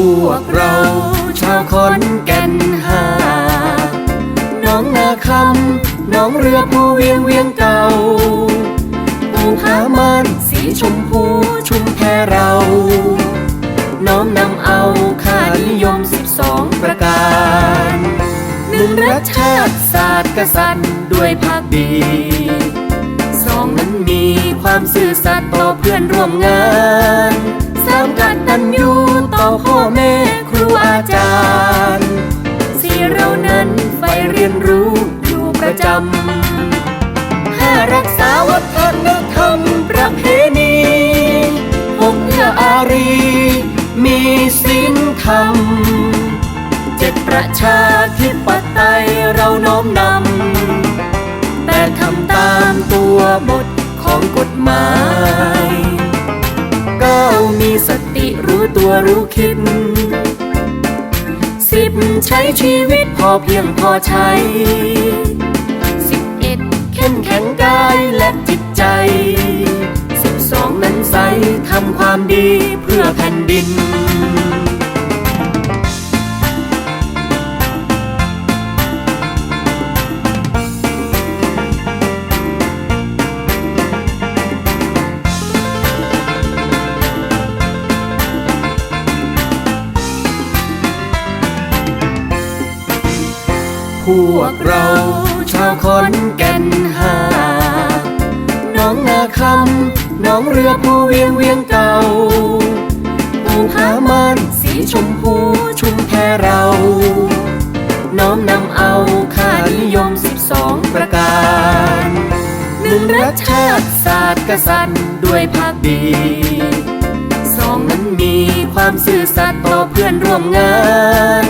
พวกเรา ชาวขอนแก่นหา น้องนาคำน้องเรือผู้เวียงเวียงเก่าปูผามันสีชมพูชุมแพเรา น้อมนำเอาค่านิยม12ประการหนึ่งรักชาติศาสตร์กษัตริย์ด้วยภาคดีสองนั้นมีความซื่อสัตย์ต่อเพื่อนร่วมงานสามกตัญญูต่ พ่อแม่ครูอาจารย์สี่เรานั้นใฝ่เรียนรู้อยู่ประจำห้ารักษาวัฒนธรรมประเพณีหกเอื้ออารี มีศีลธรรมเจ็ดประชาธิปไตยเราน้อมนำแต่ทำตามตัวบทของกฎหมาย วรู้คิด สิบใช้ชีวิตพอเพียงพอใช้สิบเอ็ดเข้มแข็งกายและจิตใจสิบสองนั้นใสทำความดีเพื่อแผ่นดิน คำน้องเรือผู้เวียงเวียงเก่าปูผามันสีชมพูชุมแพเรา น้อมนำเอาค่านิยม12ประการหนึ่งรักชาติศาสตร์กษัตริย์ด้วยภาคดีสองนั้นมีความซื่อสัตย์ต่อเพื่อนร่วมงาน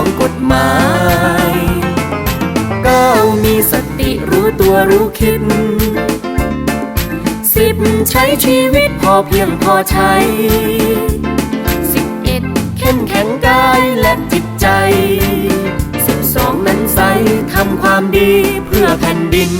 ของกฎหมายก้ามีสติรู้ตัวรู้คิดสิบใช้ชีวิตพอเพียงพอใช้สิบเอ็ดเข้มแข็งกายและจิตใจสิบสองนั้นใสทำความดีเพื่อแผ่นดิน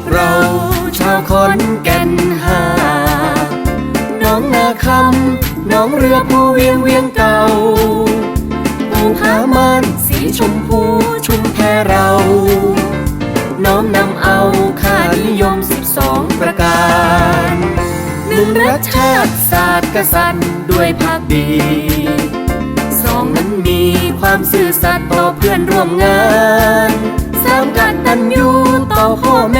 กเรา ชาวขอนแก่นหา น้องนาคำ น้องเรือผู้เวียงเวียงเก่าปูผามันสีชมพูชุมแพเรา น้อมนำเอาค่านิยม12ประการหนึ่งรักชาติศาสตร์กษัตริย์ด้วยภาคดีสองนั้นมีความซื่อสัตย์ต่อเพื่อนร่วมงานสามการตัญญูต่อพ่อแม่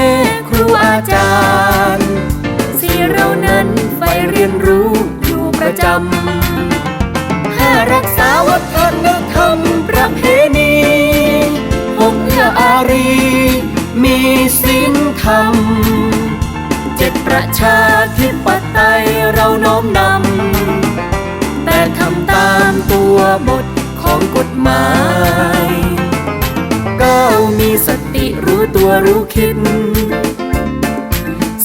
รู้คิด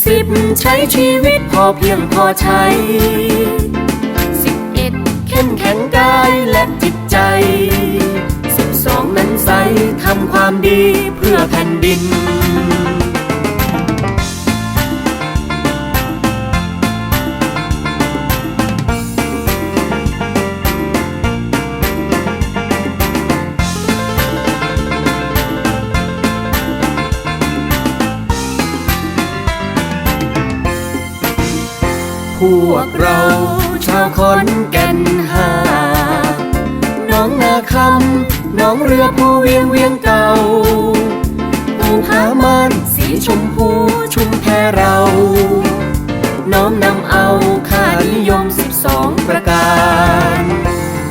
สิบใช้ชีวิตพอเพียงพอใช้สิบเอ็ดเข้มแข็งกายและจิตใจสิบสองนั้นใสทำความดีเพื่อแผ่นดิน วกเรา ชาวขอนแก่นหา น้องนาคำน้องเรือผู้เวียงเวียงเก่าปูผามันสีชมพูชุมแพเรา น้อมนำเอาค่านิยม12ประการ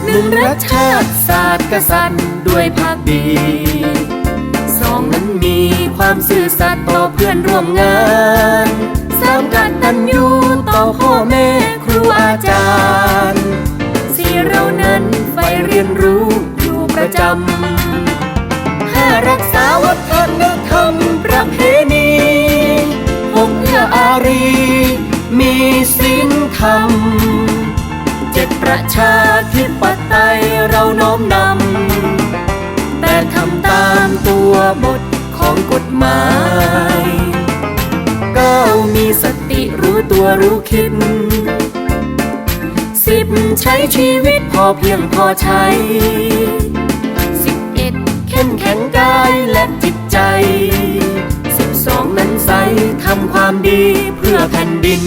หนึ่งรักชาติศาสตร์กษัตริย์ด้วยภาคดีสองนั้นมีความซื่อสัตย์ต่อเพื่อนร่วมงาน สามกันตัญญูต่อพ่อแม่ครูอาจารย์สี่เรานั้นใฝ่เรียนรู้อยู่ประจำห้ารักษาวัฒนธรรมประเพณีหกเอื้ออารี มีศีลธรรมเจ็ดประชาธิปไตยเราน้อมนำแต่ทำตามตัวบทของกฎหมาย สติรู้ตัวรู้คิดสิบใช้ชีวิตพอเพียงพอใช้สิบเอ็ดเข้มแข็งกายและจิตใจสิบสองนั้นใสทำความดีเพื่อแผ่นดิน